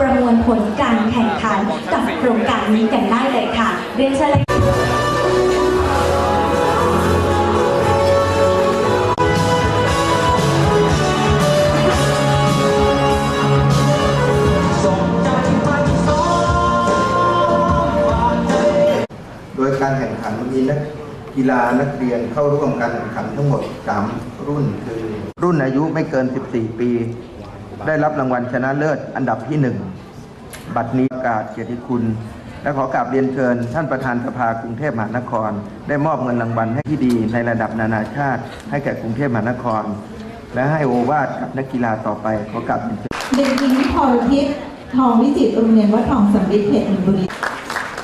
ประมวลผลการแข่งขันกับโครงการนี้กันได้เลยค่ะ เรียนเชิญเลยโดยการแข่งขันมีนักกีฬานักเรียนเข้าร่วมการแข่งขันทั้งหมด 3 รุ่นคือ รุ่นอายุไม่เกิน 14 ปี ได้รับรางวัลชนะเลิศอันดับที่1บัดนี้ประกาศเกียรติคุณ และขอกราบเรียนเชิญ ท่านประธานสภากรุงเทพมหานคร ได้มอบเงินรางวัลให้ที่ดีในระดับนานาชาติ ให้แก่กรุงเทพมหานคร และให้โอวาทกับนักกีฬาต่อไปขอกราบเรียนเชิญเด็กหญิงพรทิพย์ทองวิจิตรโรงเรียนวัดทองสำริดเขตธนบุรี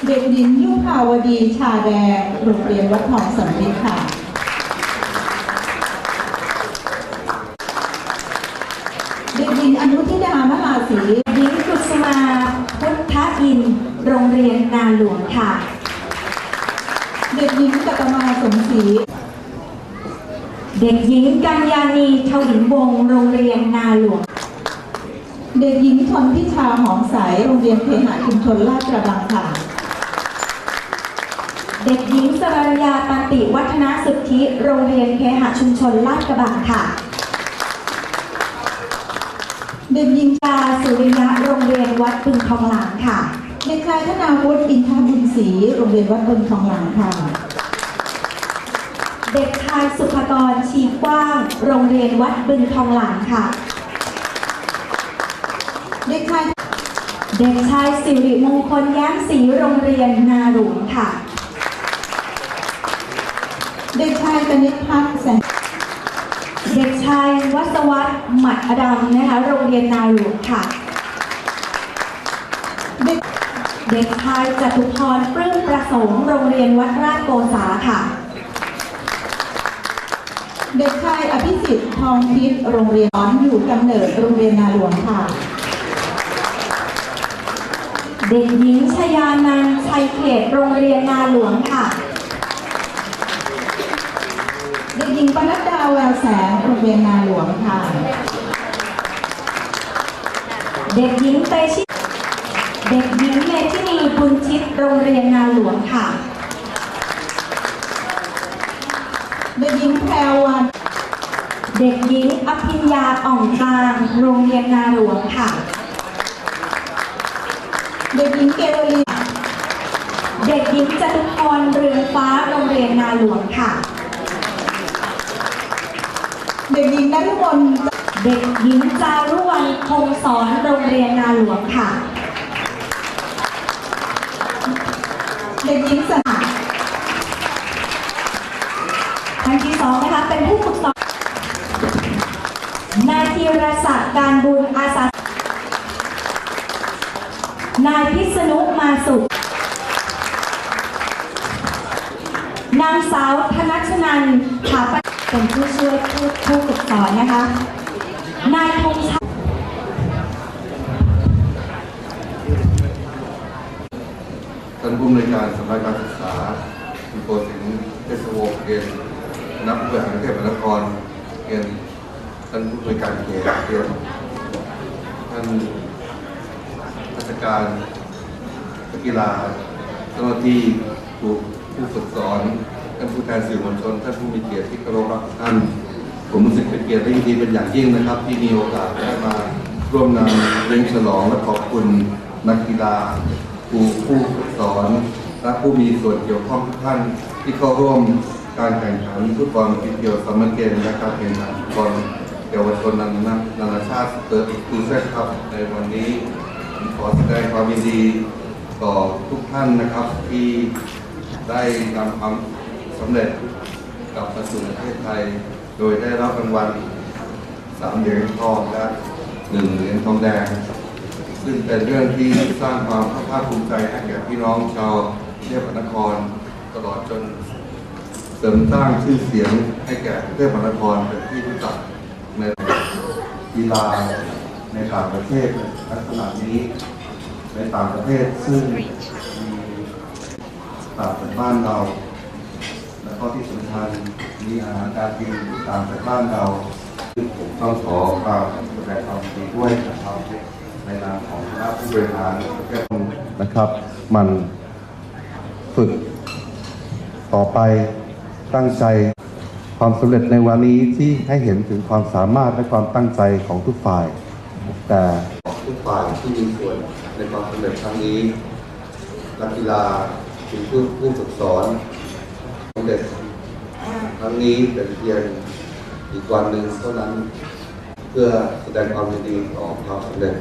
เด็กหญิงยุภาวดีชาแดงโรงเรียนวัดทองสำริดค่ะ เด็กหญิงอนุทิดามลาศรี หญิงกุสมาพุทธอินทร์ โรงเรียนนาหลวงค่ะ เด็กหญิงกัตมาสมศรี เด็กหญิงกัญญาณีทวินวงโรงเรียนนาหลวง เด็กหญิงชนพิชาหอมใสโรงเรียนเคหะชุมชนลาดกระบังค่ะ เด็กหญิงสรัญญาตันติวัฒนสุทธิโรงเรียนเคหะชุมชนลาดกระบังค่ะเด็กหญิงกาสุริยะโรงเรียนวัดบึงทองหลางค่ะ เด็กชายธนาวุฒิอินทบุญศรีโรงเรียนวัดบึงทองหลางค่ะ เด็กชายสุภกรชีกว้าง โรงเรียนวัดบึงทองหลางค่ะ เด็กชายเด็กชายสิริมงคลแย้มศรีโรงเรียนนาหลวงค่ะ เด็กชายกนิษฐ์พัฒน์แสงเด็กชายวัศวัตรหมัดอดำนะคะ โรงเรียนนาหลวงค่ะ เด็กชายจตุพรปลื้มประสงค์โรงเรียนวัดราชโกษาค่ะ เด็กชายอภิสิทธิ์ทองทิพย์โรงเรียนอนอยู่กำเนิดโรงเรียนนาหลวงค่ะ เด็กหญิงชยานันท์ชัยเขตโรงเรียนนาหลวงค่ะ เด็กหญิงปนัดดาแววแสงโรงเรียนนาหลวงค่ะ เด็กหญิงเตชิ เด็กหญิงเมธินีบุญชิตโรงเรียนนาหลวงค่ะ เด็กหญิงแพรวันเด็กหญิงอภิญญาอ่องกลางโรงเรียนนาหลวงค่ะ เด็กหญิงเกวลีเด็กหญิงจตุพรเรืองฟ้าโรงเรียนนาหลวงค่ะ เด็กหญิงนฤมลเด็กหญิงจารุวรรณคงสอนโรงเรียนนาหลวงค่ะ เด็กหญิงสหท่านที่สองนะคะเป็นผู้ฝึกสอนนายธีรศักดิ์การบุญอาสานายพิษณุมาสุขนางสาวธนชนันท์ถาปเป็นผู้ช่วยผู้ผู้ฝึกสอนนะคะ นายธงชั นผู้อำนวยการสำนักการศึกษาคุณโกศินเทศวงศ์เรียนนักบริหารเทพมหานครเรียนท่านผู้อำนวยการเขตเรียนท่านราชการนักกีฬาเจ้าหน้าที่ผู้ผู้ฝึกสอนท่านผู้แทนสื่อมวลชนท่านผู้มีเกียรติที่เคารพรักทุกท่านผมรู้สึกเป็นเกียรติและยินดีเป็นอย่างยิ่งนะครับ ที่มีโอกาสได้มาร่วมงานเลี้ยงฉลองและขอบคุณนักกีฬา ครูผู้สอนและผู้มีส่วนเกี่ยวข้องทุกท่านที่เข้าร่วมการแข่งขันฟุตบอลพิเดียวซัมเมอร์เกมและการแข่งขันฟุตบอลเยาวชนนานานานาชาติเติร์ดคูเซตครับในวันนี้ผมขอแสดงความยินดีต่อทุกท่านนะครับที่ได้นำความสำเร็จกลับมาสู่ประเทศไทย โดยได้รับรางวัลสามเหรียญทองและหนึ่งเหรียญทองแดง ซึ่งเป็นเรื่องที่สร้างความภาคภูมิใจให้แก่พี่น้องชาวเทพมหานคร ตลอดจน เสริมสร้างชื่อเสียงให้แก่เทพมหานครเป็นที่รู้จักในกีฬาในต่างประเทศลักษณะนี้ในต่างประเทศซึ่งมีต่างจากบ้านเรา และข้อที่สำคัญมีอาหารการกินต่างจากบ้านเราซึ่งผมต้องขอกราบแสดงความยินดีด้วยนะครับ ในนามของคณะผู้บริหารนะครับ มันฝึกต่อไปตั้งใจความสำเร็จในวันนี้ที่ให้เห็นถึงความสามารถและความตั้งใจของทุกฝ่าย แต่ทุกฝ่ายที่มีส่วนในความสำเร็จครั้งนี้นักกีฬาถึงผู้ผู้ฝึกสอนสำเร็จครั้งนี้เป็นเพียงอีกวันหนึ่งเท่านั้น เพื่อแสดงความยินดีต่อความสำเร็จ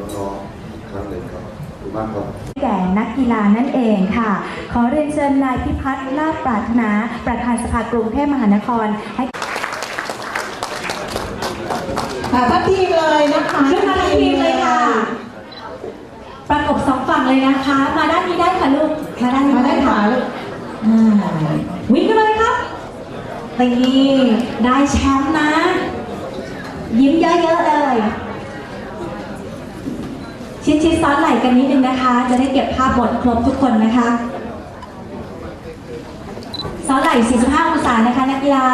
น้องๆอีกครั้งหนึ่งครับ ขอบคุณมากครับแก่นักกีฬานั่นเองค่ะ ขอเรียนเชิญนายพิพัฒน์ลาภปรารถนา ประธานสภากรุงเทพมหานครให้ค่ะทั้งทีมเลยนะคะขึ้นมาทั้งทีมเลยค่ะ ประกบสองฝั่งเลยนะคะ มาด้านนี้ได้ค่ะลูก มาด้านนี้มาได้ค่ะขาลูกอ่าวิ่งกันเลยครับนี่ได้แชมป์นะ ยิ้มเยอะๆเลย ชิดชิดซ้อนไหล่กันนิดนึงนะคะ จะได้เก็บภาพหมดครบทุกคนนะคะซ้อนไหล่ 45 องศานะคะ นักกีฬา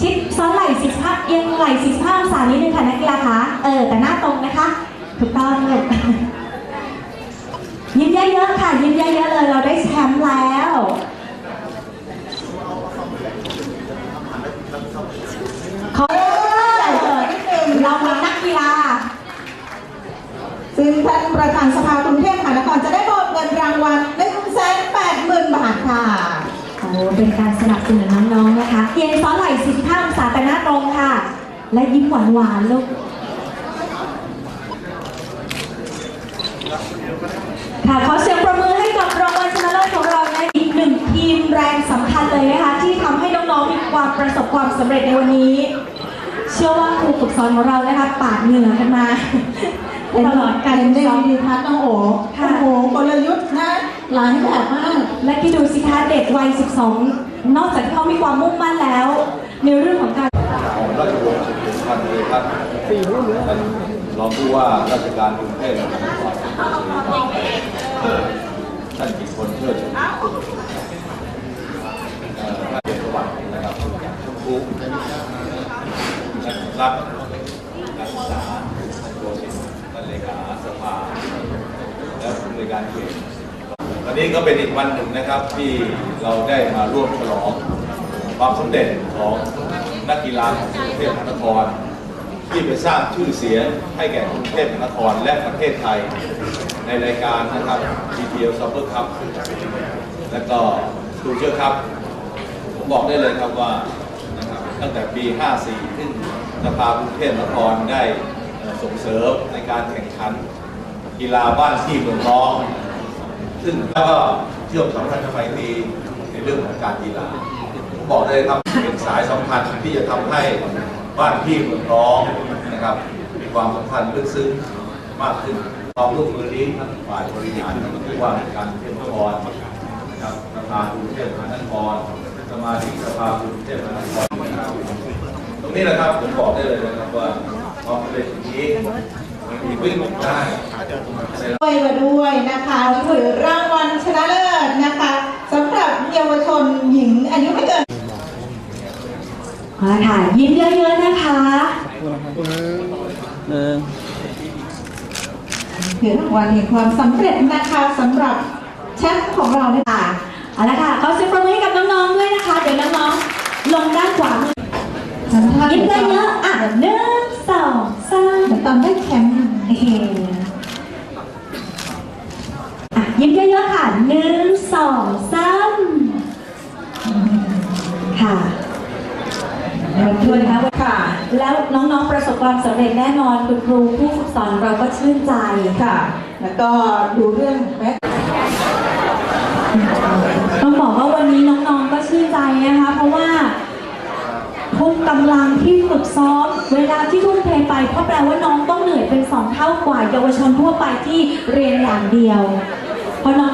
ชิดซ้อนไหล่ 45 เอียงไหล่ 45 องศานิดนึงค่ะ นักกีฬาคะ เออ แต่หน้าตรงนะคะ ถูกต้องเลย ยิ้มเยอะๆค่ะ ยิ้มเยอะๆเลย เราได้แชมป์แล้ว ขอเปิดนิดนึงเราเป็นนักกีฬา ซึ่งท่าน ประธานสภากรุงเทพมหานครจะได้มอบเงินรางวัล1 8 0 0 0 0บาทค่ะ โอ้เป็นการสนับสนุนน้องๆนะคะเอียงซ้อนไหล่45องศาแต่หน้าตรงค่ะ และยิ้มหวานๆลูกค่ะขอเสียงประมือให้กับรางวัลชนะเลิศของเราในอีกหนึ่งทีมแรงสำคัญเลยนะคะ ที่ทำให้น้องๆมีความประสบความสำเร็จในวันนี้ เชื่อว่าครูฝึกสอนของเรานะคะปาดเหงื่อกันมา ตลอดการเป็นฝึกได้ซ้อมดีทัศน์น้องโอ๋ค่ะโอ้โหกลยุทธ์นะหลายแบบมาก และคิดดูสิคะเด็กวัย 12 นอกจากที่เขามีความมุ่งมั่นแล้ว ในเรื่องของการของราชวงศ์สุขุมพันธ์เลยครับท่านรองผู้ว่าราชการกรุงเทพมหานครท่านกิตพลเชิดชูท่านเกียรติสวัสดิ์นะครับชมพูรักการศึกษาท่านโกศินทร์ ท่านเลขาสภาและผู้บริการเขตวันนี้ก็เป็นอีกวันหนึ่งนะครับที่เราได้มาร่วมฉลองความสำเร็จของนักกีฬาของกรุงเทพมหานคร ที่ไปสร้างชื่อเสียงให้แก่กรุงเทพมหานครและประเทศไทย ในรายการนะครับ GPL Super Cup และก็ Future Cup ผมบอกได้เลยครับว่านะครับตั้งแต่ปี 54 ขึ้นสภากรุงเทพมหานครได้ ส่งเสริมในการแข่งขันกีฬาบ้านที่เมืองน้อง ซึ่งแล้วก็เชื่อมสัมพันธไมตรีในเรื่องของการกีฬาผมบอกได้เลยครับเป็นสายสัมพันธ์ที่จะทำให้บ้านพี่เมืองน้องนะครับมีความสัมพันธ์ลึกซึ้งมากขึ้นความร่วมมือนี้ทั้งฝ่ายบริหารทั้งผู้ว่าการเทพมหานครนะครับสภากรุงเทพมหานครสมาชิกสภากรุงเทพมหานครนครตรงนี้แหละครับผมบอกได้เลยนะครับว่า ความสำเร็จนี้มันมีวิ่งได้ด้วยมาด้วยนะคะถือรางวัลชนะเลิศนะคะสำหรับเยาวชนหญิงอายุไม่เกินมาค่ะยิ้มเยอะๆนะคะถือรางวัลแห่งความสำเร็จนะคะสำหรับแชมป์ของเราเนี่ยค่ะเอาละค่ะขอเสียงปรบมือให้กับน้องๆด้วยนะคะ เดี๋ยวน้องๆลงด้านขวามือสัมภาษณ์ยิ้มเยอะๆอะหนึ่งสองสาม เหมือนตอนได้แชมป์ โอเคอะยิ้มเยอะๆค่ะหนึ่งสองสามค่ะเดี๋ยวทวนนะคะว่า ค่ะ แล้ว น้องๆประสบความสำเร็จแน่นอนคุณครูผู้ฝึกสอนเราก็ชื่นใจค่ะ แล้วก็ดูเรื่องแม็กต้องบอกว่าวันนี้น้องๆก็ชื่นใจนะคะ เพราะว่าทุกกำลังที่ฝึกซ้อม เวลาที่ทุ่มเทไปเพราะแปลว่าน้องต้องเหนื่อยเป็นสองเท่ากว่าเยาวชนทั่วไปที่เรียนอย่างเดียวเพราะน้อง